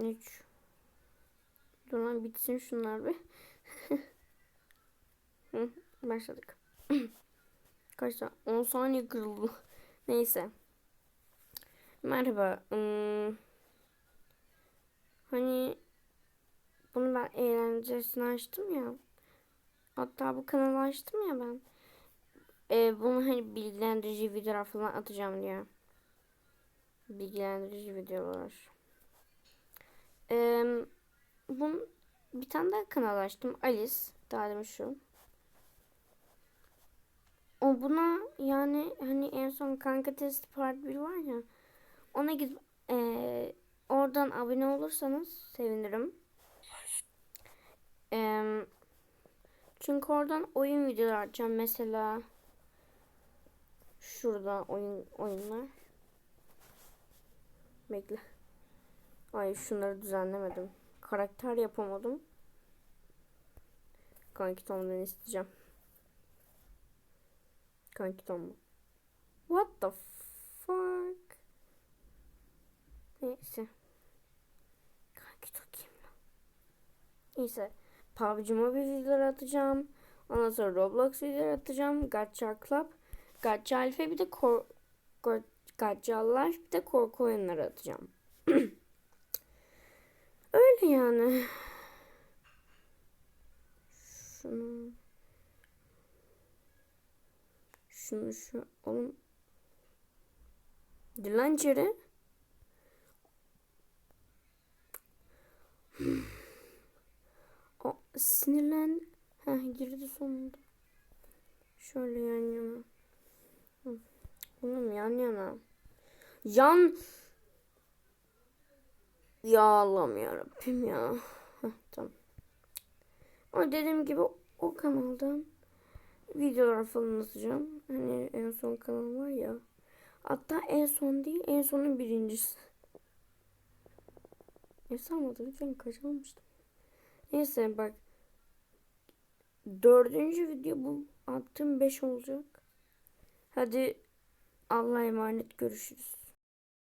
3 Dur lan bitsin şunlar bir. Başladık. Kaç saniye? 10 saniye kırıldı. Neyse. Merhaba. Hmm, hani bunu ben eğlencesine açtım ya. Hatta bu kanalı açtım ya ben. Ee, bunu hani bilgilendirici videolar falan atacağım diye. Bilgilendirici videolar. Ee, bunun bir tane daha kanal açtım. Alice. Daha demin şu. O buna yani hani en son kanka test part 1 var ya. Ona gidip eee, oradan abone olursanız sevinirim. Eee, çünkü oradan oyun videoları açacağım. Mesela şurada oyun oyunlar. Bekle. Ay şunları düzenlemedim. Karakter yapamadım. Kanki Tom'dan isteyeceğim. Kanki Tom mu? What the fuck? Neyse. Kanki Tom kim lan? Neyse. PUBG Mobile videoları atacağım. Ondan sonra Roblox videoları atacağım. Gacha Club. Gacha Alfa bir de kor Go- Gacha Life bir de korku oyunları atacağım. Öyle yani. Şunu şunu şu oğlum Dilan içeri. O sinirlen. Heh girdi sonunda. Şöyle yan yana. Oğlum yan yana. Yan. Ya Allah'ım yarabbim ya. Heh, tamam. O dediğim gibi o kanaldan videolar falan atacağım. Hani en son kanal var ya. Hatta en son değil en sonun birincisi. Yaşamadı lütfen kaçırmamıştım. Neyse bak. Dördüncü video bu attığım 5 olacak. Hadi Allah'a emanet görüşürüz.